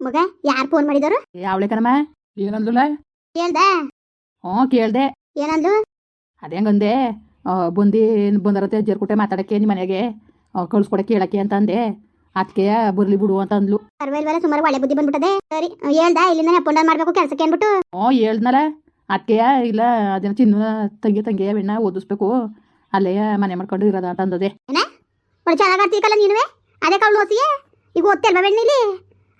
ಮಗ ಯಾರು ಫೋನ್ ಮಾಡಿದಾರು? ಯಾವಳೆ ಕಣಮ್ಮ. ಏನಂದ್ಲು ಕೇಳ್ದೆ? ಹ್ಞೂ ಕೇಳ್ದೆ. ಏನಂದ್ಲು? ಅದೇ ಹಂಗಂದೆ. ಬಂದು ಬಂದರತ್ತೆ ಜರ್ಕುಟೆ ಮಾತಾಡಕ್ಕೆ ನಿಮ್ಮ ಮನೆಗೆ. ಕಳ್ಸ್ಕೊಡ ಕೇಳಕ್ಕೆ ಹೇಳಕ್ಕೆ ಅಂತ ಅಂದೆ. ಅದಕ್ಕೆ ಬರ್ಲಿ ಬಿಡು ಅಂತ ಅಂದ್ಲು. ಪರವಾಗಿಲ್ಲ ಸುಮಾರು ಒಳ್ಳೆ ಬುದ್ಧಿ ಬಂದ್ಬಿಟ್ಟದೆ. ಸರಿ ಹೇಳ್ದ ಇಲ್ಲಿಂದ ಅಪ್ ಮಾಡಬೇಕು ಕೆಲಸಕ್ಕೆ ಅಂದ್ಬಿಟ್ಟು. ಹ್ಞೂ ಹೇಳ್ದ್ನಲ್ಲ ಅದಕ್ಕೆ ಇಲ್ಲ ಅದೇನೋ ಚಿನ್ನ ತಂಗಿ ತಂಗಿ ಬೆಣ್ಣ ಓದಿಸ್ಬೇಕು. ಅಲ್ಲೇ ಮನೆ ಮಾಡ್ಕೊಂಡು ಇರೋದ ಅಂತ ಅಂದದೆ. ಏನ? ಚೆನ್ನಾಗಿ ಆಡ್ತೀಕಲ್ಲ ನೀನುವೆ? ಅದೇ ಕವ್ಳು ಓಸಿಯೇ? ಈಗ ಓದ್ತಿಲ್ವಾ ಬೆಣ್ಣಿಲಿ?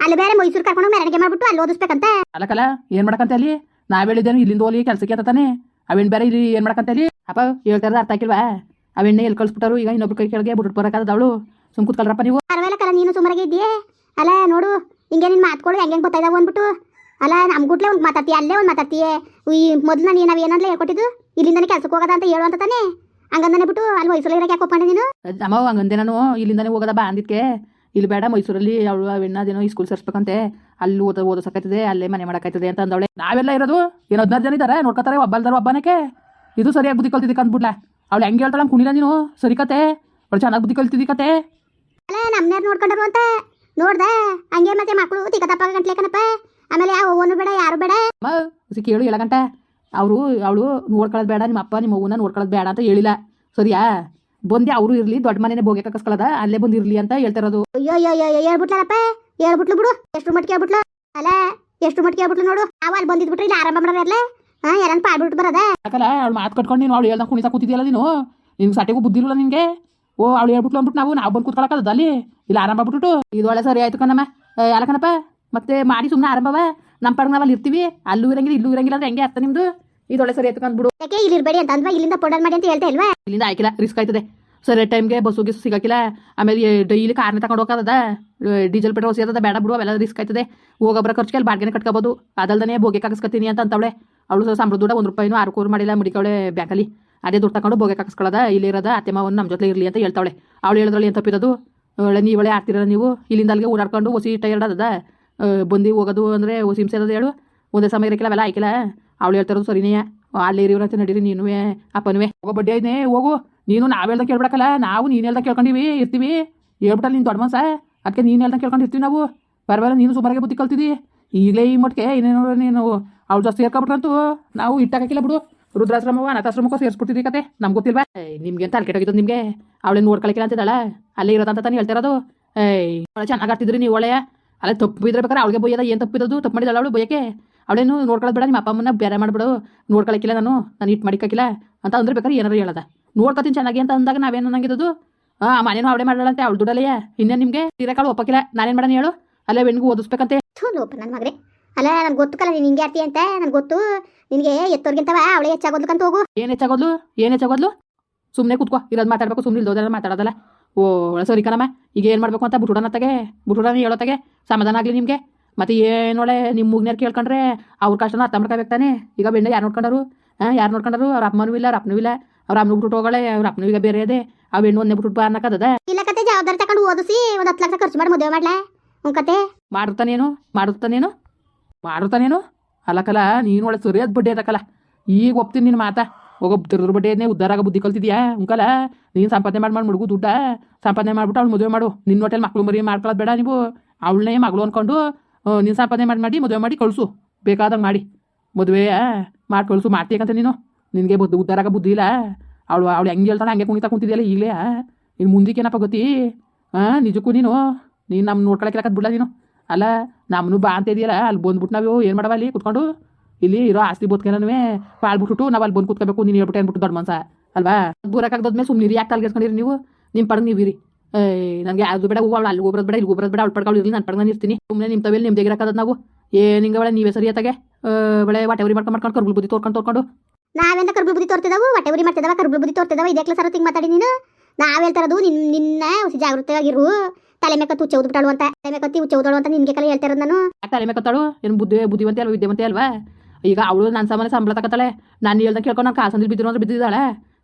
ಅಲ್ಲಿ ಬೇರೆ ಮೈಸೂರು ಕರ್ಕೊಂಡು ಮೆರವಣಿಗೆ ಮಾಡ್ಬಿಟ್ಟು ಅಲ್ಲಿ ಓದಿಸ್ಬೇಕಂತ? ಅಲ್ಲಕಲ್ಲ ಏನ್ ಮಾಡಕಂತ ಅಲ್ಲಿ? ನಾವ್ ಹೇಳಿದ್ದೇನು ಇಲ್ಲಿಂದ ಹೋಲಿ ಕೆಲ್ಸಕ್ಕೆ ತಾನೆ? ಅವೆಣ್ಣೆ ಬೇರೆ ಇಲ್ಲಿ ಏನ್ ಮಾಡಕಂತ ಅಲ್ಲಿ? ಅಪ್ಪ ಹೇಳ್ತಾರ ಅರ್ಥ ಆಗಿಲ್ವಾ? ಅವೆಣ್ಣೆ ಎಲ್ಲಿ ಕಳ್ಸ್ಬಿಟ್ಟಾರು ಈಗ ಇನ್ನೊಬ್ರು ಕೈ ಕೆಳಗೆ ಬಿಟ್ಬಿಟ್ಟು ಬರೋಕಾದ ಅವಳು ಸುಮ್ ಕೂತ್ಕೊಳ್ರಪ್ಪ ನೀವು. ಪರವಾಗಿಲ್ಲ ನೀನು ಸುಮಾರಾಗಿ ಇದ್ದೀಯೇ? ಅಲ್ಲ ನೋಡು ಹಿಂಗೆ ನಿನ್ ಮಾತ್ಕೊಳ್ಳು ಹೆಂಗೆ ಗೊತ್ತಾಯ್ದಾವ ಅಂದ್ಬಿಟ್ಟು. ಅಲ್ಲ ನಮ್ಗುಟ್ಲೆ ಒಂದು ಮಾತಾಡ್ತೀಯ ಅಲ್ಲೇ ಒಂದು ಮಾತಾಡ್ತೀಯೇ? ಈ ಮೊದಲು ನೀನು ನಾವು ಏನಂದ್ರೆ ಹೇಳ್ಕೊಟ್ಟಿದ್ದು? ಇಲ್ಲಿಂದನೇ ಕೆಲ್ಸಕ್ಕೆ ಹೋಗದ ಅಂತ ಹೇಳು ಅಂತ ತಾನೆ? ಹಂಗಂದನೆ ಬಿಟ್ಟು ಅಲ್ಲಿ ಮೈಸೂರಲ್ಲಿ ಇರಕ್ಕೆ ಯಾಕೆ ಒಪ್ಕೊಂಡೆ ನೀನು? ಅಮ್ಮ ಹಂಗಂದೆ ನಾನು ಇಲ್ಲಿಂದಾನೆ ಹೋಗೋದ ಬಾ ಅಂದಿದ್ಕೆ. ಇಲ್ಲಿ ಬೇಡ ಮೈಸೂರಲ್ಲಿ ಅವಳು ಅವೆಣ್ಣ ಅದೇನೋ ಈ ಸ್ಕೂಲ್ ಸೇರಿಸ್ಬೇಕಂತೆ. ಅಲ್ಲಿ ಓದ ಓದೋಸಕ್ಕಾಯ್ತದೆ ಅಲ್ಲೇ ಮನೆ ಮಾಡಕ್ಕಾಯ್ತದೆ ಅಂತ ಅಂದವಳೆ. ನಾವೆಲ್ಲ ಇರೋದು? ಏನು ಹದಿನಾರು ಜನ ಇದ್ದಾರೆ ನೋಡ್ಕೊತಾರೆ ಒಬ್ಬಲ್ದಾರ ಒಬ್ಬನಕ್ಕೆ? ಇದು ಸರಿಯಾಗಿ ಬುದ್ಧಿ ಕಲ್ತಿದ್ದಕ್ಕೆ ಅಂದ್ಬಿಡ್ಲಾ. ಅವಳು ಹೆಂಗೆ ಹೇಳ್ತಾಳೆ ಕುಣಿಲ ಕುಣಿಲ್ಲ ನೀನು? ಸರಿ ಕತೆ. ಅವಳು ಚೆನ್ನಾಗಿ ಬುದ್ಧಿ ಕಲ್ತಿದ್ದಿ ಕತೆ. ನೋಡ್ಕೊಂಡರು ಅಂತ. ನೋಡ್ದೆ ಹಂಗೆ ಮತ್ತೆ ಮಕ್ಕಳು ತಿಕ್ಕತಪ್ಪ ಗಂಟ್ಲೆ ಕಣಪ್ಪ. ಆಮೇಲೆ ಯಾವ ಓನು ಬೇಡ ಯಾರು ಬೇಡ. ಅಮ್ಮ ಕೇಳು ಗಂಟೆ. ಅವರು ಅವಳು ನೋಡ್ಕೊಳ್ಳೋದು ಬೇಡ ನಿಮ್ಮ ಅಪ್ಪ ನಿಮ್ಮ ಅವ್ವನ ನೋಡ್ಕೊಳ್ಳೋದು ಬೇಡ ಅಂತ ಹೇಳಿಲ್ಲ. ಸರಿಯಾ? ಬಂದೆ ಅವರು ಇರ್ಲಿ ದೊಡ್ಡ ಮನೆನೇ ಬೋಗೆ ಕಸ್ಕೊಳದ ಅಲ್ಲೇ ಬಂದು ಇರಲಿ ಅಂತ ಹೇಳ್ತಿರೋದು ಅಯ್ಯೋ ಅಯ್ಯೋ ಅಯ್ಯೋ ಹೇಳ್ಬಿಟ್ಲಪ್ಪ ಹೇಳ್ಬಿಟ್ಲು ಬಿಡು. ಎಷ್ಟು ಮಟ್ಟಿಗೆ ಹೇಳ್ಬಿಟ್ಲು? ಅಲ್ಲ ಎಷ್ಟು ಮಟ್ಟಿಗೆ ಹೇಳ್ಬಿಟ್ಲು ನೋಡು. ಅವ ಅಲ್ಲಿ ಬಂದಿದ್ಬಿಟ್ರೆ ಇಲ್ಲಿ ಆರಂಭ ಮಾಡೋರಲ್ಲ ಹಾ ಯಾರನ್ನ ಪಾಡ್ಬಿಟ್ಟು ಬರೋದ? ಯಾಕಲ್ಲ ಅವ್ಳು ಮಾತು ಕಟ್ಕೊಂಡು ನೀನು ಅವಳು ಹೇಳ್ದ ಕುಣಿತಾ ಕೂತಿದ್ಯಲ್ಲ ನೀನು? ನಿನ್ಗೆ ಸಟೆಗೂ ಬುದ್ಧಿ ಇರಲ್ಲ ನಿನಗೆ? ಓ ಅವಳು ಹೇಳ್ಬಿಟ್ಲು ಅಂದ್ಬಿಟ್ಟು ನಾವು ನಾವು ಬಂದು ಕೂತ್ಕೊಳಕ್ಕದ ಅಲ್ಲಿ? ಇಲ್ಲ ಆರಂಭ ಬಿಟ್ಬಿಟ್ಟು ಇದು ಒಳ್ಳೆ ಸರಿ ಆಯ್ತು ಕಣಮ್ಮ. ಯಾರ ಕಣಪ್ಪ ಮತ್ತೆ ಮಾಡಿ ಸುಮ್ಮನೆ ಆರಂಭವ? ನಮ್ಮ ಪಡ್ಗೆ ನಾವಲ್ಲಿ ಇರ್ತೀವಿ ಅಲ್ಲೂ ಇರಂಗಿಲ್ಲ ಇಲ್ಲೂ ಇರಂಗಿಲ್ಲ ಅಂದ್ರೆ ಹೆಂಗೆ ಅರ್ಥ ನಿಮ್ದು? ಇದು ಒಳ್ಳೆ ಸರಿ ಎತ್ಕೊಂಡ್ ಬಿಡು ಯಾಕೆ ಇಲ್ಲಿ ಇರ್ಬೇಡಿ ಅಂತ ಅಂದ್ವಾ? ಇಲ್ಲಿಂದ ಪೌಡರ್ ಮಾಡಿ ಅಂತ ಹೇಳ್ತಾ ಇಲ್ವಾ? ಇಲ್ಲಿಂದ ಆಯ್ಕಿಲ್ಲ ರಿಸ್ಕ್ ಆಯ್ತದೆ. ಸರಿ ಟೈಮ್ಗೆ ಬಸ್ಸು ಗಿಸ್ ಸಿಗಕ್ಕಿಲ್ಲ ಆಮೇಲೆ ಡೈಲಿ ಕಾರ್ನ ತಗೊಂಡು ಹೋಗೋದ ಡೀಸೆಲ್ ಪೆಟ್ರೋಲ್ ಸೇರ್ತದ ಬೇಡ ಬಿಡು ಅವೆಲ್ಲ ರಿಸ್ಕ್ ಆಯ್ತದೆ. ಹೋಗೋಬ್ರ ಖರ್ಚಿಗೆ ಅಲ್ಲಿ ಬಾಡ್ಗೆನೆ ಕಟ್ಕೋಬೋದು. ಅದಲ್ದನೆ ಬೋಗೆ ಕಾಕಿಸ್ಕೊತೀನಿ ಅಂತ ಅಂತವಳೆ. ಅವಳು ಸಂಬಳ ದುಡ್ಡ ಒಂದು ರೂಪಾಯಿನೂ ಆರು ಕೂರು ಮಾಡಿಲ್ಲ ಮುಡಿಕವಳೆ ಬ್ಯಾಂಕಲ್ಲಿ. ಅದೇ ದುಡ್ಡು ತಗೊಂಡು ಬೋಗೆ ಇಲ್ಲಿ ಇಲ್ಲಿರೋದ ಅತ್ತೆ ಮಾವನ್ ನಮ್ಮ ಜೊತೆ ಇರಲಿ ಅಂತ ಹೇಳ್ತಾವಳೆ. ಅವಳು ಹೇಳಿದ್ರಲ್ಲಿ ಏನು ತಪ್ಪಿರೋದು? ಒಳ್ಳೆ ನೀವಳೆ ಆಡ್ತಿರೋ ನೀವು? ಇಲ್ಲಿಂದ ಅಲ್ಲಿಗೆ ಓಡಾಡ್ಕೊಂಡು ಹೊಸಿ ಟೈರ್ಡ್ ಅದ ಬಂದು ಹೋಗೋದು ಅಂದರೆ ಹೊಸಿ ಹಿಂಸೆ ಅದ ಹೇಳು. ಒಂದೇ ಸಮಯ ಇರಕ್ಕಿಲ್ಲ ಅವೆಲ್ಲ ಆಯ್ಕಿಲ್ಲ ಅವಳು ಹೇಳ್ತಾರೋದು ಸರಿನೇ. ಅಲ್ಲಿ ಇರಿವ್ರ ಅಂತ ನಡೀರಿ ನೀನು ಅಪ್ಪನುವೆ. ಹೋಗೋ ಬಡ್ಡಿ ಐದನೇ ಹೋಗು. ನೀನು ನಾವು ಹೇಳ್ದ ಕೇಳ್ಬಿಡಕಲ್ಲ ನಾವು ನೀನು ಹೇಳ್ದಾಗ ಕೇಳ್ಕೊಂಡಿವಿ, ಇರ್ತೀವಿ. ಹೇಳ್ಬಿಟ್ಟಲ್ಲ ನೀನು ದೊಡ್ಡ ಮನ್ಸ. ಅದಕ್ಕೆ ನೀನು ಹೇಳ್ದ ಕೇಳ್ಕೊಂಡಿರ್ತೀವಿ ನಾವು. ಬರಬಾರ ನೀನು ಸುಮಾರಿಗೆ ಬುದ್ಧಿ ಕಲ್ತಿದ್ದಿ ಈಗಲೇ ಈ ಮಟ್ಟಿಗೆ ಇನ್ನೇನು ನೀನು. ಅವ್ಳು ಜಾಸ್ತಿ ಸೇರ್ಕೊಬಿಟ್ರಂತೂ ನಾವು ಇಟ್ಟಾಕಿಲ್ಲ ಬಿಡು. ರುದ್ರಾಶ್ರಮವ, ಅನಾಥಾಶ್ರಮಕ್ಕೂ ಸೇರಿಸ್ಬಿಟ್ಟಿದ್ದಿ ಕತೆ. ನಮ್ಗೆ ಗೊತ್ತಿಲ್ವಾ? ನಿಮ್ಗೆ ಅಂತ ಕೆಟ್ಟೋಗಿದ್ದು ನಿಮಗೆ? ಅವಳೇ ನೋಡ್ಕೊಳಕಿಲ್ಲ ಅಂತಿದ್ದಾಳ. ಅಲ್ಲೇ ಇರೋದಂತ ತಾನೇ ಹೇಳ್ತಿರೋದು. ಏಯ್, ಒಳ್ಳೆ ಚೆನ್ನಾಗಿ ಆಡ್ತಿದ್ರಿ ನೀವು ಒಳ್ಳೆಯ. ಅಲ್ಲ ತಪ್ಪು ಬಿದ್ರೆ ಬೇಕಾದ್ರೆ ಅವಳಿಗೆ ಬೈಯದ, ಏನು ತಪ್ಪಿದ್ದು ತಪ್ಪು ಮಾಡಿದಲ್ಲ ಅವಳು ಬೈಯಕ್ಕೆ? ಅವಳೇನು ನೋಡ್ಕೊಳ್ಳೋದು ಬೇಡ ನಿಮ್ಮ ಅಪ್ಪ ಅಮ್ಮನ ಬೇರೆ ಮಾಡ್ಬಿಡು. ನೋಡ್ಕೊಳಕ್ಕಿಲ್ಲ ನಾನು ನಾನು ಇಟ್ಟು ಮಾಡಿಕ್ಕಿಲ್ಲ ಅಂತ ಅಂದ್ರೆ ಬೇಕಾದ್ರೆ ಏನಾರು ಹೇಳದ. ನೋಡ್ಕೊತೀನಿ ಚೆನ್ನಾಗಿ ಅಂತ ಅಂದಾಗ ನಾವೇನು ನಂಗಿದದು ಆ ಮನೇನು ಅವಳೇ ಮಾಡಲಂತೆ ಅವಳು ದುಡ್ಡಲ್ಲೇ ಇನ್ನೇನು ನಿಮಗೆ? ತೀರಕಾಳು ಒಪ್ಪಕ್ಕಿಲ್ಲ. ನಾನೇನು ಮಾಡೋಣ ಹೇಳು? ಅಲ್ಲೇ ಬೆಣ್ಣಿಗೆ ಓದಿಸ್ಬೇಕಂತೆ. ಲೋಪ ನನ್ನ ಮಗನೇ ಅಲ್ಲ ನನ್ಗೆ ಗೊತ್ತು ಕಲ ನೀನು ಹಿಂಗೆ ಆಡ್ತೀಯ ಅಂತ. ನನ್ಗೆ ಗೊತ್ತು. ನಿನಗೆ ಎತ್ತೋರ್ಗಿಂತವ ಅವಳೇ ಹೆಚ್ಚಾಗೋದ್ಲಕ್ಕಂತ ಹೋಗು. ಏನು ಹೆಚ್ಚಾಗೋದ್ಲು? ಏನು ಹೆಚ್ಚಾಗೋದ್ಲು? ಸುಮ್ಮನೆ ಕೂತ್ಕೋ ಇರೋದು ಮಾತಾಡ್ಬೇಕು ಸುಮ್ಮನೆ ಇಲ್ದೋದ್ರೆ ಮಾತಾಡೋದಲ್ಲ. ಓ ಸರಿ ಕಣಮ್ಮ ಈಗ ಏನು ಮಾಡಬೇಕು ಅಂತ ಬಿಟ್ಬಿಡೋಣ ತಗೆ ಬುಟುಡನ ಹೇಳೋ ತಗೆ ಸಮಾಧಾನ ಆಗಲಿ ನಿಮಗೆ. ಮತ್ತೆ ಏನೊಳೆ ನಿಮ್ಮ ಮುಗ್ನೇರು ಕೇಳ್ಕೊಂಡ್ರೆ ಅವ್ರ ಕಷ್ಟನ ಅರ್ಥ ಮಾಡ್ಕೋಬೇಕು ತಾನೆ? ಈಗ ಬೆಣ್ಣೆ ಯಾರು ನೋಡ್ಕೊಂಡರು? ಹಾಂ ಯಾರು ನೋಡ್ಕೊಂಡರು? ಅವ್ರ ಅಮ್ಮನೂ ಇಲ್ಲ ಅವ್ರ ಅಪ್ಪನೂ ಇಲ್ಲ. ಅವ್ರ ಅಮ್ಮನ ಬಿಟ್ಟು ಹೋಗಳೆ ಅವ್ರ ಅಪ್ಪನೂ ಈಗ ಬೇರೆ ಅದೇ ಆ ಹೆಣ್ಣು ಒಂದೇ ಬಿಟ್ಟು ಬಾ ಅನ್ನಕ್ಕದ ಇಲ್ಲ ಕತೆ ಜವಾಬ್ದಾರಿ ತಗೊಂಡು ಓದಿಸಿ ಒಂದು ಹತ್ತು ಲಕ್ಷ ಖರ್ಚು ಮಾಡಿ ಮದುವೆ ಮಾಡ್ಲಾ? ಹ್ಞೂ ಕತೆ. ಮಾಡಿರ್ತಾನೇನು ಮಾಡಿರ್ತಾನೇನು ಮಾಡಿರ್ತಾನೇನು ಅಲ್ಲಕಲ್ಲ ನೀನು ಒಳ್ಳೆ ಸರಿಯಾದ ಬಡ್ಡಿ ಅದಕ್ಕಲ್ಲ ಈಗ ಒಪ್ತೀನಿ ನಿನ್ನ ಮಾತಾ. ಹೋಗೋ ತಿರ್ದ್ರ ಬಡ್ಡಿಯನ್ನೇ ಉದ್ದಾರ ಆಗ ಬುದ್ಧಿ ಕಲ್ತಿದ್ಯಾ? ಉಂಕಲ್ಲ ನೀನು ಸಂಪಾದನೆ ಮಾಡಿ ಮಾಡಿ ಮುಡುಗು ದುಡ್ಡ. ಸಂಪಾದನೆ ಮಾಡ್ಬಿಟ್ಟು ಅವ್ಳು ಮದುವೆ ಮಾಡು. ನಿನ್ನ ಹೋಟೆಲ್ ಮಕ್ಳು ಮರಿ ಮಾಡ್ಕೊಳ್ಳೋದು ಬೇಡ ನೀವು. ಅವಳನ್ನೇ ಮಗಳು ಅಂದ್ಕೊಂಡು ನೀನು ಸಂಪಾದನೆ ಮಾಡಿ ಮಾಡಿ, ಮದುವೆ ಮಾಡಿ, ಕಳಿಸು. ಬೇಕಾದಂಗೆ ಮಾಡಿ. ಮದುವೆ ಮಾಡಿ, ಕಳಿಸು. ಮಾಡ್ತೀಯಂತ ನೀನು. ನಿನಗೆ ಬುದ್ಧಿ, ಉದ್ದಾರಾಗ ಬುದ್ಧಿ ಇಲ್ಲ. ಅವಳು ಅವಳು ಹೆಂಗೆ ಹೇಳ್ತಾಳೆ, ಹಂಗೆ ಕುಣಿತಾ ಕುಂತಿದ್ಯಲ್ಲ ಈಗಲೇ ಇನ್ನು ಮುಂದಕ್ಕೇನಪ್ಪ ಗೊತ್ತಿ ಹಾಂ ನಿಜಕ್ಕೂ ನೀನು. ನೀನು ನಮ್ಮ ನೋಡ್ಕೊಳಕ್ಕೆ ಬಿಡಲ್ಲ ನೀನು. ಅಲ್ಲ ನಮ್ಮನ್ನು ಬಾ ಅಂತ ಇದೆಯಲ್ಲ, ಅಲ್ಲಿ ಬಂದ್ಬಿಟ್ಟು ನಾವು ಏನು ಮಾಡವ ಅಲ್ಲಿ ಕುತ್ಕೊಂಡು? ಇಲ್ಲಿ ಇರೋ ಆಸ್ತಿ ಬದುಕೇನೂ ಪಾಳ್ಬಿಟ್ಟು ನಾವು ಅಲ್ಲಿ ಬಂದು ಕುತ್ಕೋಬೇಕು. ನೀನು ಹೇಳ್ಬಿಟ್ಟು ಅಂದ್ಬಿಟ್ಟು ದೊಡ್ಡ ಮನ್ಸ, ಅಲ್ವಾ? ಬೂರಕ್ಕಾಗ್ದದ್ಮೇಲೆ ಸುಮ್ಮನೆ ಯಾಕೆ ತಲೆಗೆಸ್ಕೊಂಡಿರಿ ನೀವು? ನಿಮ್ಮ ಪಡಗ್ ನೀವು ಇರಿ. ನನಗೆ ಅದು ಬೇಡ ಅವಳು ಅಲ್ಲಿ ಹೋಗ್ಬರೋದು ಬೇಡ ಇಲ್ಲಿ ಹೋಗ್ಬರೋದು ಬೇಡ ಅವಳು ಪಡ್ಕೊಂಡು ಇರಲಿ ನನ್ನ ಪಡ್ಕೊಂಡು ನಾನು ಇರ್ತೀನಿ ಸುಮ್ಮನೆ ನಿಮ್ಮ ತವೆಯಲ್ಲಿ ನಿಮ್ದೇ ಹೇಗಿರಕ್ಕದ ನಾವು. ಏನು ಹಿಂಗೆ ಬಳೆ ನೀವೇ ಸರಿ ಆತಾಗೆ. ಒಳ್ಳೆ ವಾಟೆವರಿ ಮಾಡ್ಕೊಂಡು ಮಾಡ್ಕೊಂಡು ಕರ್ಗುಲ್ ಬುದ್ಧಿ ತೋರ್ಕೊಂಡು ತೋರ್ಕೊಂಡು. ನಾವೆಂತ ಕರ್ಬುಲ್ ಬುದ್ಧಿ ತೋರ್ತಿದಾವು? ವಾಟೆ ಉರಿ ಮಾಡ್ತಿದಾವೆ ಕರ್ಬುಲ್ ಬುದ್ಧಿ ತೋರ್ತಿದಾವ? ಇದಕ್ಕೆ ಸರ ತಿಂಗ್ ಮಾತಾಡಿ ನೀನು? ನಾವು ಹೇಳ್ತಾರದು ನಿನ್ ನಿನ್ನ ಹುಸಿ ಜಾಗೃತವಾಗಿರು ತಲೆ ಮೇಕತ್ತು ಉಚ್ಚ ಉದ್ಬಿಟ್ಟಾಳು ಅಂತ. ತಲೆ ಮೇಕತ್ತಿ ಉಚ್ಚ ಉದಳು ಅಂತ ನಿನ್ಗೆ ಕಲೆ ಹೇಳ್ತಾ ಇರೋದು ನಾನು. ತಲೆ ತಲೆ ಮೇಕತ್ತಾಳು ಏನು ಬುದ್ಧಿ ಬುದ್ಧಿವಂತೆ ಅಲ್ವಾ ವಿದ್ಯಾವಂತೆ ಅಲ್ವಾ? ಈಗ ಅವಳು ನನ್ನ ಸಾಮಾನ್ಯ ಸಂಬಳ ತಗತ್ತಾಳೆ ನಾನು ಹೇಳ್ದಂಗೆ ಕೇಳ್ಕೊಂಡು ನಾನು ಕಾಸಂದ್ರೆ ಬಿದ್ದಿರೋ ಅಂದ್ರೆ ಬಿದ್ದಿದ್ದಾಳೆ.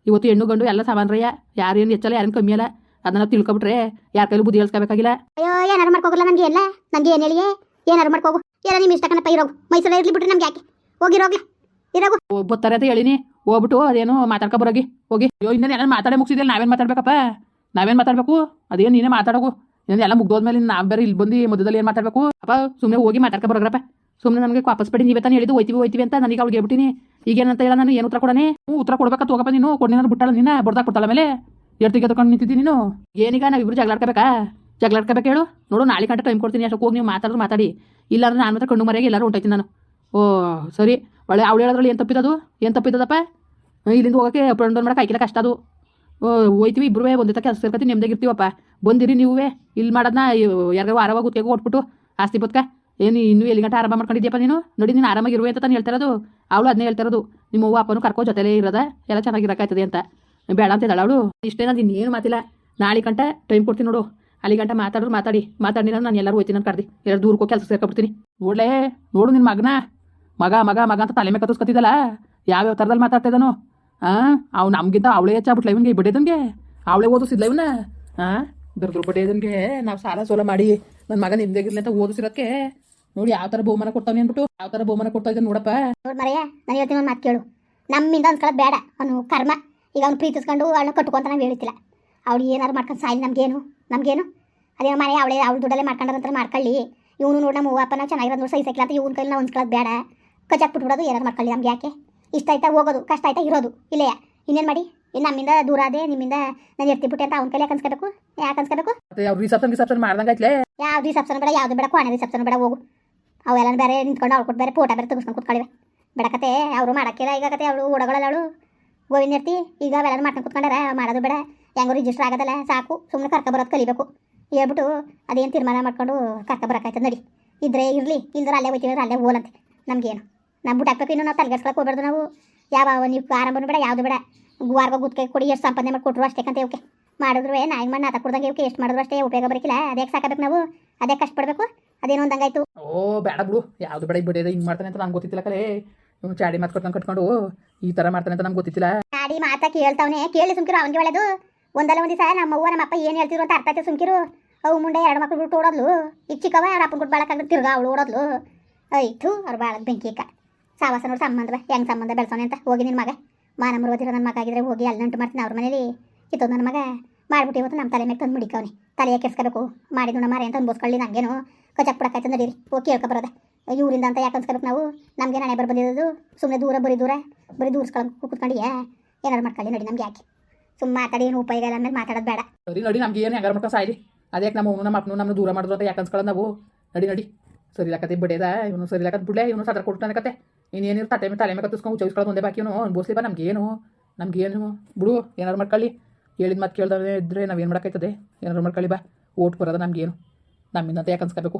ಇವತ್ತು ಹೆಣ್ಣು ಗಂಡು ಎಲ್ಲ ಸಾಮಾನ್ಯ ಯಾರು ಏನು ಹೆಚ್ಚಲ್ಲ ಯಾರೇನು ಕಮ್ಮಿ ಅಲ್ಲ. ಅದನ್ನ ತಿಳ್ಕೊಬಿಟ್ರೆ ಯಾರ ಕೈಲೂ ಬುದ್ಧಿ ಹೇಳ್ಸ್ಕೋಬೇಕಾಗಿಲ್ಲ ಅಯ್ಯೋ ಏನಾರು ಮಾಡ್ಕೋಗಲ್ಲ ನನ್ಗೆ ಎಲ್ಲ? ನಂಗೆ ಏನ್ ಹೇಳಿಯೇ ಏನಾರು ಮಾಡ್ಕೋಗು. ಏನೋ ನಿಮ್ ಇಷ್ಟ ಕಣಪ್ಪ ಇರೋಗು. ಮೈಸೂರಲ್ಲಿ ಇರ್ಲಿ ಬಿಟ್ರೆ ನಮ್ಗೆ ಯಾಕೆ? ಹೋಗಿರೋಗ್ಲಿ ಇರೋಗು. ಬರ್ತಾರೆ ಅಂತ ಹೇಳಿನಿ. ಹೋಗ್ಬಿಟ್ಟು ಅದೇನು ಮಾತಾಡ್ಕೊ ಬರೋಗಿ. ಹೋಗಿ. ಅಯ್ಯೋ ಇನ್ನೇನು ಏನಾರು ಮಾತಾಡೇ ಮುಗಿಸಿದ್ಯಲ್ಲ ನಾವೇನು ಮಾತಾಡ್ಬೇಕಪ್ಪ? ನಾವೇನು ಮಾತಾಡ್ಬೇಕು? ಅದೇನು ನೀನೇ ಮಾತಾಡೋಗು. ನೀನು ಎಲ್ಲ ಮುಗ್ದೋದ್ಮೇಲೆ ನಾವು ಬೇರೆ ಇಲ್ಲಿ ಬಂದು ಮಧ್ಯದಲ್ಲಿ ಏನು ಮಾತಾಡಬೇಕು? ಅಪ್ಪ ಸುಮ್ಮನೆ ಹೋಗಿ ಮಾತಾಡ್ಕೊ ಬರೋಗ್ರಪ್ಪ. ಸುಮ್ಮನೆ ನಮಗೆ ವಾಪಸ್ ಪಡಿ ನೀವೇ ತಾನು ಹೇಳಿದ್ದು ಹೋಯ್ತೀವಿ ಹೋಯ್ತೀವಿ ಅಂತ ನನಗೆ ಅವ್ಳಿಗೆ ಹೇಳ್ಬಿಟ್ಟಿನಿ. ಈಗೇನಂತ ಹೇಳ ನಾನು ಏನು ಉತ್ತರ ಕೊಡನೆ? ಉತ್ತರ ಕೊಡ್ಬೇಕಂತ ಹೋಗಪ್ಪ ನೀನು. ಕೊಡ್ನೇನಾದ್ರು ಬಿಟ್ಟಲ್ಲ ನಿನ್ನ ಬಡ್ದಾಗ ಕೊಡ್ತಾಳ ಮೇಲೆ. ಎರ್ತಿಗೆ ತಗೊಂಡು ನಿಂತಿದ್ದೀನಿ ನೀನು? ಏನೀಗ ನಾವು ಇಬ್ರು ಜಗಳಾಡ್ಕೋಬೇಕಾ ಜಗಳಾಡ್ಕೋಬೇಕು ಹೇಳು? ನೋಡು, ನಾಳೆ ಗಂಟೆ ಟೈಮ್ ಕೊಡ್ತೀನಿ ಅಷ್ಟಕ್ಕೆ ಹೋಗಿ ನೀವು ಮಾತಾಡೋದು ಮಾತಾಡಿ. ಇಲ್ಲಾಂದ್ರೆ ನಾನು ಮಾತ್ರ ಕಣ್ಣು ಮರೆಯಾಗಿ ಎಲ್ಲರೂ ಹೊಂಟೈತಿ ನಾನು. ಓ, ಸರಿ. ಒಳ್ಳೆ ಅವಳು ಹೇಳೋದ್ರಲ್ಲಿ ಏನು ತಪ್ಪಿದದು? ಏನು ತಪ್ಪಿದ್ದದಪ್ಪ ಇಲ್ಲಿಂದ ಹೋಗೋಕೆ ಅಪ್ ಆ್ಯಂಡ್ ಡೌನ್ ಮಾಡೋಕೆ ಆಯ್ಕಿಲ್ಲ, ಕಷ್ಟ ಅದು. ಹೋಯ್ತೀವಿ ಇಬ್ಬರು ಒಂದೇ ಕೆಲಸ ಸೇರ್ಕೊತೀವಿ ನೆಮ್ಮದಿಗಿರ್ತೀವಪ್ಪ ಬಂದಿರಿ ನೀವೇ ಇಲ್ಲಿ ಮಾಡೋದನ್ನ ಯಾರಿಗೂ ಆರಾಮಾಗಿ ಗುತ್ತಿಗೆ ಕೊಟ್ಬಿಟ್ಟು ಆಸ್ತಿ ಬದುಕ ಏನು ಇನ್ನೂ ಎಲ್ಲಿ ಗಂಟೆ ಆರಾಮ ಮಾಡ್ಕೊಂಡಿದ್ಯಪ್ಪ ನೀನು? ನೋಡಿ, ನೀನು ಆರಾಮಾಗಿ ಇರುವೆ ಅಂತ ತಾನು ಹೇಳ್ತಾ ಇರೋದು. ಅವಳು ಅದನ್ನೇ ಹೇಳ್ತಾ ಇರೋದು. ನಿಮ್ಮ ಅವ್ವ, ಅಪ್ಪನೂ ಕರ್ಕೋ ಜೊತೆಲೇ ಇರೋದ. ಎಲ್ಲ ಚೆನ್ನಾಗಿರೋಕ್ಕಾಯ್ತದೆ ಅಂತ. ಬೇಡ ಅಂತ ಅವಳು. ಇಷ್ಟೇ ನಾನು ಇನ್ನೇನು ಮಾತಿಲ್ಲ. ನಾಳೆ ಗಂಟ ಟೈಮ್ ಕೊಡ್ತೀನಿ ನೋಡು. ಅಲ್ಲಿ ಗಂಟ ಮಾತಾಡೋರು ಮಾತಾಡಿ. ಮಾತಾಡಿನ ನಾನು ಎಲ್ಲರೂ ಹೋಯ್ತೀನಿ ಅಂತ ಕರ್ದಿ. ಎಲ್ಲರೂ ದೂರ ಕೆಲಸ ಸೇರ್ಕೊಬಿಡ್ತೀನಿ ನೋಡ್ಲೇ, ನೋಡು ನಿನ್ನ ಮಗನ. ಮಗ ಮಗ ಮಗ ಅಂತ ತಲೆ ಮೇಲೆ ಕತ್ತಿಸ್ಕೊತಿದ್ದಲ್ಲ ಯಾವ್ಯಾವ ಥರದಲ್ಲಿ ಮಾತಾಡ್ತಾ ಇದ್ದಾನೋ. ಹಾಂ ಅವ್ನು ನಮಗಿಂತ ಅವಳೇ ಹೆಚ್ಚಾಗ್ಬಿಟ್ಲ ಇವನ್ಗೆ ಬಿಡೇದನ್ಗೆ ಅವಳೇ ಓದಿಸಿದ್ಲ ಇವನ್ನ. ಹಾಂ ಬಿರ್ದ್ರು ಬಿಡೇದನ್ಗೆ ನಾವು ಸಾಲ ಸೋಲ ಮಾಡಿ ನನ್ನ ಮಗ ನಿಮ್ದಾಗಿರ್ಲಿ ಅಂತ ಓದಿಸಿರೋಕ್ಕೆ ನೋಡಿ ಯಾವ ಥರ ಬಹುಮಾನ ಕೊಡ್ತಾನೆ ಅಂದ್ಬಿಟ್ಟು. ಯಾವ ಥರ ಬಹುಮಾನ ಕೊಡ್ತಾ ಇದ್ದಾನೆ ನೋಡಪ್ಪ. ನೋಡ್ ಮರೆಯ, ನಾನು ಹೇಳ್ತೀನಿ ಮಾತು ಕೇಳು. ನಮ್ಮಿಂದ ಅನ್ಸ್ಕೊಳ್ಳೋದು ಬೇಡ. ಅವನು ಕರ್ಮ. ಈಗ ಅವ್ನು ಪ್ರೀತಿಸ್ಕೊಂಡು ಅವಳನ್ನ ಕಟ್ಕೊಂತ ನಾವು ಹೇಳ್ತಿಲ್ಲ. ಅವಳು ಏನಾದ್ರು ಮಾಡ್ಕೊಂಡು ಸಾಯಿಲಿ ನಮಗೇನು ನಮಗೇನು? ಅದೇ ಮನೆ ಅವಳೇ ಅವಳು ದುಡ್ಡಲ್ಲೇ ಮಾಡ್ಕೊಂಡ್ರಂತ ಮಾಡ್ಕೊಳ್ಳಿ. ಇವನು ನೋಡಿ ನಮ್ಮ ಅಪ್ಪನ ಚೆನ್ನಾಗಿರೋದು ನೋಡಿ ಸಹಿಸಕ್ಕಿಲ್ಲ ಅಂತ ಇವ್ನ ಕೈಲಿ ನಾವು ಹೊಂದ್ಕೊಳ್ಳೋದು ಬೇಡ. ಕಚ್ಚಾಕ್ಬಿಟ್ಬಿಡೋದು ಏನಾರು ಮಾಡ್ಕೊಳ್ಳಿ ನಮ್ಗೆ ಯಾಕೆ? ಇಷ್ಟ ಆಯ್ತಾ ಹೋಗೋದು ಕಷ್ಟ ಆಯ್ತಾ ಇರೋದು ಇಲ್ಲೇ ಇನ್ನೇನು ಮಾಡಿ? ಇನ್ನು ನಮ್ಮಿಂದ ದೂರ ಅದೇ ನಿಮ್ಮಿಂದ ನಾನು ಎರ್ತಿಬಿಟ್ಟೆ ಅಂತ ಅವ್ನ ಕೈಲಿ ಕನ್ಸ್ಕೋಬೇಕು ಯಾಕೆ ಅನ್ಸ್ಕೋಬೇಕು? ಯಾವ ರಿಸೆಪ್ಷನ್ ರಿಸೆಪ್ಷನ್ ಮಾಡ್ದಂಗೆ ಆಯ್ತಲೇ? ಯಾವ ರಿಸೆಪ್ಷನ್ ಬೇಡ ಯಾವ್ದು ಬೇಡ ಕೋಣೆ ರಿಸೆಪ್ಷನ್ ಬೇಡ ಹೋಗು. ಅವೆಲ್ಲ ಬೇರೆ ನಿಂತ್ಕೊಂಡು ಅವ್ಳು ಕೊಟ್ಟು ಬೇರೆ ಫೋಟೋ ಬೇರೆ ತೆಗಿಸ್ಕೊಂಡು ಕೂತ್ಕೊಳ್ಳಿವೆ. ಬೇಡಕತೆ ಅವರು ಮಾಡಕ್ಕಿಲ್ಲ ಈಗ ಕತೆ ಅವಳು ಓಡಗಳಲ್ಲ ಅವಳು. ಗೋವಿಂದರ್ತಿ ಈಗ ಅವೆಲ್ಲ ಮಾಡ್ಕೊಂಡು ಕುತ್ಕೊಂಡಾರ, ಮಾಡೋದು ಬೇಡ. ಹೆಂಗೋ ರಿಜಿಸ್ಟರ್ ಆಗೋದಲ್ಲ, ಸಾಕು. ಸುಮ್ಮನೆ ಕರ್ಕ ಬರೋದು ಕಲಿಬೇಕು. ಹೇಳ್ಬಿಟ್ಟು ಅದೇನು ತೀರ್ಮಾನ ಮಾಡ್ಕೊಂಡು ಕರ್ಕ ಬರೋಕಾಯ್ತದೆ ನಡಿ. ಇದ್ರೆ ಇರಲಿ, ಇಲ್ದ್ರೆ ಅಲ್ಲೇ ಹೋಯ್ತೀವಿ ಅಲ್ಲೇ ಹೋಲಂತೆ. ನಮಗೇನು. ನಮ್ಮ ಬಿಟ್ಟು ಹಾಕ್ಬೇಕು, ಇನ್ನೂ ನಾವು ತಲೆಗೆಡ್ಸ್ಕೊಳಕ್ಕೆ ಹೋಗ್ಬಾರ್ದು ನಾವು. ಯಾವ ನೀವು ಆರಂಭನೂ ಬೇಡ, ಯಾವುದು ಬೇಡ. ಗುವಾರ್ಗ ಗುತ್ತಿಗೆ ಕೊಡಿ, ಎಷ್ಟು ಸಂಪಾದನೆ ಮಾಡಿ ಕೊಟ್ಟರು ಅಷ್ಟೇ ಕಂತ ಇವಕ್ಕೆ. ಮಾಡಿದ್ರು ನಾಯಿ ಮಾಡಿ ನಾತ ಕೊಡ್ದಂಗೆ ಇವಕ್ಕೆ ಎಷ್ಟು ಮಾಡಿದ್ರು ಅಷ್ಟೇ ಉಪಯೋಗ ಬರಕಿಲ್ಲ. ಅದೇ ಸಾಕಬೇಕು ನಾವು? ಅದೇ ಕಷ್ಟಪಡಬೇಕು ಅದೇನೋ ಒಂದಂಗಾಯ್ತು. ಓ, ಬೇಡ ಬಿಡು. ಯಾವುದು ಬೇಡ ಬಿಡೋದು ಹಿಂಗೆ ಮಾಡ್ತಾನೆ ಅಂತ ನಂಗೆ ಗೊತ್ತಿಲ್ಲ ಕಲೇ. ಚಾಡಿ ಮಾತು ಕೊಟ್ಟು ಕಟ್ಕೊಂಡು ಈ ತರ ಮಾಡ್ತಾನೆ ಅಂತ ನಮ್ಗೆ ಗೊತ್ತಿಲ್ಲ ಚಾಡಿ ಮಾತಾ ಕೇಳ್ತಾವನೆ, ಕೇಳಿ ಸುಮ್ಕಿರು, ಅವನಿಗೆ ಒಳ್ಳೆದು ಒಂದಲ್ಲ ಒಂದಿಸ ನಮ್ಮ ಅವ್ವ, ನಮ್ಮ ಅಪ್ಪ ಏನು ಹೇಳ್ತಿರು ಅಂತ ಅರ್ಥ ಆಯ್ತು ಸುಮ್ಕಿರು. ಅವು ಮುಂಡೆ ಎರಡು ಮಕ್ಳು ಬಿಟ್ಟು ಓಡೋದ್ಲು. ಈಗ ಚಿಕ್ಕವ, ಅವ್ರ ಅಪ್ಪನ ಬಿಟ್ಟು ಬಾಳಕ್ಕಾಗ ತಿರ್ಗಾ ಅವಳು ಓಡೋದ್ಲು. ಐತು ಅವ್ರ ಬಾಳಕ್ ಬೆಂಕಿ ಅಕ್ಕ. ಸಾವಾಸ ನೋಡಿ ಸಂಬಂಧ ಹೆಂಗ್ ಸಂಬಂಧ ಬೆಳ್ಸೋನೆ ಅಂತ. ಹೋಗಿ ನಿನ್ನ ಮಗ. ಮಾನ ಮುರುಗೋದಿರೋ ನನ್ನ ಮಗ ಆಗಿದ್ರೆ ಹೋಗಿ ಅಲ್ಲಿ ನಂಟು ಮಾಡ್ತೀನಿ ಅವ್ರ ಮನೇಲಿ. ಇತ್ತು ನನ್ನ ಮಗ. ಮಾಡ್ಬಿಟ್ಟು ಇವತ್ತು ನಮ್ಮ ತಲೆ ಮೇಲೆ ತಂದು ಮುಡಿಕವನೆ. ತಲೆಯ ಕೆಡ್ಸ್ಕೋಬೇಕು ಮಾಡಿದ್ದು ನಮ್ಮ ಮಾರೆ ಅಂತ ಅನ್ಬೋಸ್ಕೊಳ್ಳಿ ನಂಗೇನು. ಕಚಕ್ ಬಿಡಕ್ಕಾಯ್ತು ನಡೀರಿ. ಹೋಗಿ ಕೇಳ್ಕೊ ಬರೋದೆ. ಇವರಿಂದ ಅಂತ ಯಾಕೆ ಅನ್ಸ್ಕೊಬೇಕು ನಾವು? ನಮಗೆ ನಾಳೆ ಬರ್ ಬಂದಿರೋದು. ಸುಮ್ಮನೆ ದೂರ, ಬರೀ ದೂರ. ಬರೀ ದೂರ್ಸ್ಕೊಂಡು ಕೂತ್ಕೊಂಡಿಯಾ? ಏನಾರು ಮಾಡ್ಕೊಳ್ಳಿ ನಡಿ ನಮ್ಗೆ ಯಾಕೆ. ಸುಮ್ಮನೆ ಮಾತಾಡಿ, ಏನು ಉಪಯೋಗ ಇಲ್ಲ ಆಮೇಲೆ ಮಾತಾಡೋದು ಬೇಡ. ಸರಿ ನಡಿ, ನಮ್ಗೆ ಏನು ಹೆಂಗಾರ ಮಾಡ್ಕೊಂಡು ಸಾಯಿರಿ. ಅದೇ ನಮ್ಮ ನಮ್ಮ ಅಪ್ಪನು ನಮ್ಮನ್ನು ದೂರ ಮಾಡಿದ್ರು ಅಂತ ಯಾಕೆ ಅನ್ಸ್ಕೊಳ್ಳೋದು ನಾವು? ನಡಿ ನಡಿ. ಸರಿ ಲಾಕತಿ ಬಿಡೇದ ಇವನು ಸರಿ ಲಾಕತ್ ಬಿಡ್ಲೆ, ಇವನು ಸದ್ರ ಕೊಡ್ತಾನೆ ಕತೆ ಇನ್ನೇನಿರು ತಟ್ಟೆ ಮೇಲೆ ತಲೆ ಮೇಲೆ ಕತ್ತಿಸ್ಕೊಂಡು ಉಚ್ಚವಿಸ್ಕೊಳ್ಳೋದು ಒಂದೇ ಬಾಕಿ ಇವನು. ಅನ್ಬೋಸ್ಲಿ ಬಾ ನಮ್ಗೇನು ನಮ್ಗೇನು ಬಿಡು ಏನಾರು ಮಾಡ್ಕೊಳ್ಳಿ. ಹೇಳಿದ ಮಾತು ಇದ್ರೆ ನಾವೇನು ಮಾಡೋಕ್ಕಾಯ್ತದೆ? ಏನಾರು ಮಾಡ್ಕೊಳ್ಳಿ ಬಾ. ಓಟ್ ಬರೋದು ನಮಗೇನು ನಮ್ಮಿಂದ ಅಂತ ಯಾಕೆ ಅನ್ಸ್ಕೋಬೇಕು